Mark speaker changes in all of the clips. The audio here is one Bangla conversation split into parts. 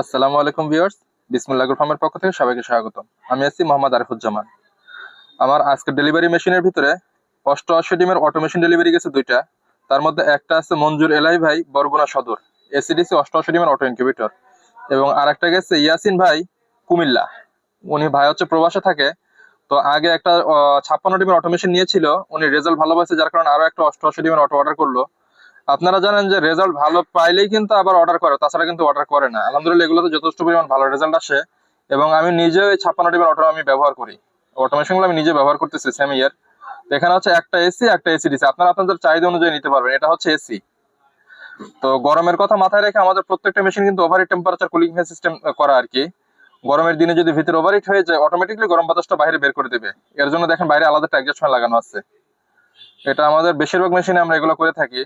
Speaker 1: আসসালামু আলাইকুম ভিউয়ার্স, বিসমুল্লাহ ফার্মের পক্ষ থেকে সবাইকে স্বাগত আমি আছি মোহাম্মদ আরিফুজ্জামান। আমার আজকের ডেলিভারি মেশিনের ভিতরে অষ্টআশি ডিমের অটোমেশন ডেলিভারি গেছে দুইটা। তার মধ্যে একটা আছে মঞ্জুর এলাই ভাই, বরগুনা সদর। এসিডিসি অষ্টআশি ডিমের অটো ইনকিউবেটর এবং আরেকটা গেছে ইয়াসিন ভাই, কুমিল্লা। উনি ভাই হচ্ছে প্রবাসে থাকে। তো আগে একটা ছাপ্পান্ন ডিমের অটোমেশন নিয়েছিল। উনি রেজাল্ট ভালো পাইছে, যার কারণে আরও একটা অষ্টআশি ডিমের অটো অর্ডার করল। আপনারা জানেন যে রেজাল্ট ভালো পাইলেই কিন্তু আবার অর্ডার করে, তাছাড়া কিন্তু অর্ডার করে না। আলহামদুলিল্লাহ এগুলোতে যথেষ্ট পরিমাণ ভালো রেজাল্ট আসে এবং আমি নিজে এই ছাপ্পান্ন ডিমের অটো আমি ব্যবহার করি। অটোমেশনগুলো আমি নিজে ব্যবহার করতেছি সেম ইয়ার এখানে হচ্ছে একটা এসি একটা এসি দিছে আপনারা আপনাদের চাহিদা অনুযায়ী নিতে পারবেন, এটা হচ্ছে এসি তো গরমের কথা মাথায় রেখে আমাদের প্রত্যেকটা মেশিন কিন্তু overheat temperature cooling fan system করা আর কি। গরমের দিনে যদি ভিতরে ওভারহিট হয়ে যায় অটোমেটিকলি গরম বাতাসটা বাইরে বের করে দেবে। এর জন্য দেখেন বাইরে আলাদা একটা অ্যাডজাস্ট ফ্যান লাগানো আছে। এটা আমাদের বেশিরভাগ মেশিনে আমরা এগুলো করে থাকি।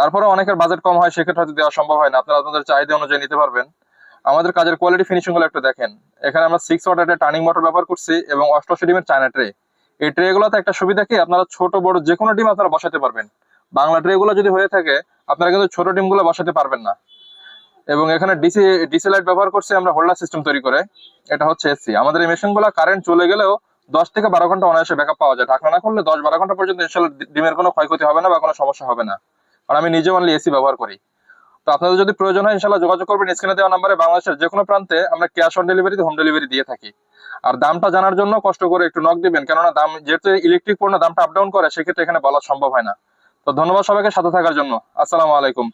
Speaker 1: তারপরে অনেকের বাজেট কম হয়, সেক্ষেত্রে হয়তো দেওয়া সম্ভব হয় না। আপনারা আপনাদের চাহিদা অনুযায়ী নিতে পারবেন। আমাদের কাজের কোয়ালিটি ফিনিশিংগুলো একটু দেখেন। এখানে আমরা সিক্স ওয়াটার টার্নিং মোটর ব্যবহার করছি এবং অষ্টআশি ডিমের চায়না ট্রে এই ট্রে গুলোতে একটা সুবিধা কি? আপনারা ছোট, বড় যে কোনো ডিম আপনারা বসাতে পারবেন। বাংলা ট্রে গুলো যদি হয়ে থাকে, আপনারা কিন্তু ছোট ডিমগুলো বসাতে পারবেন না। এবং এখানে ডিসি ডিসি লাইট ব্যবহার করছি আমরা হোল্ডার সিস্টেম তৈরি করে। এটা হচ্ছে এসি আমাদের এই মেশিনগুলো কারেন্ট চলে গেলেও দশ থেকে বারো ঘণ্টা অনায়াসে ব্যাকআপ পাওয়া যায়। ঢাকনা না করলে দশ, বারো ঘণ্টা পর্যন্ত ইনশাল্লাহ ডিমের কোনো ক্ষয়ক্ষতি হবে না বা কোনো সমস্যা হবে না। আর আমি নিজে অনলি এসি ব্যবহার করি। তো আপনাদের যদি প্রয়োজন হয় ইনশাল্লাহ যোগাযোগ করবেন স্ক্রিনে দেওয়া নাম্বারে বাংলাদেশের যে কোনো প্রান্তে আমরা cash on delivery home delivery দিয়ে থাকি। আর দামটা জানার জন্য কষ্ট করে একটু নক দিবেন, কেননা দাম যেহেতু ইলেকট্রিক পণ্য দামটা আপ ডাউন করে, সেক্ষেত্রে এখানে বলা সম্ভব হয় না। তো ধন্যবাদ সবাইকে সাথে থাকার জন্য। আসসালামু আলাইকুম।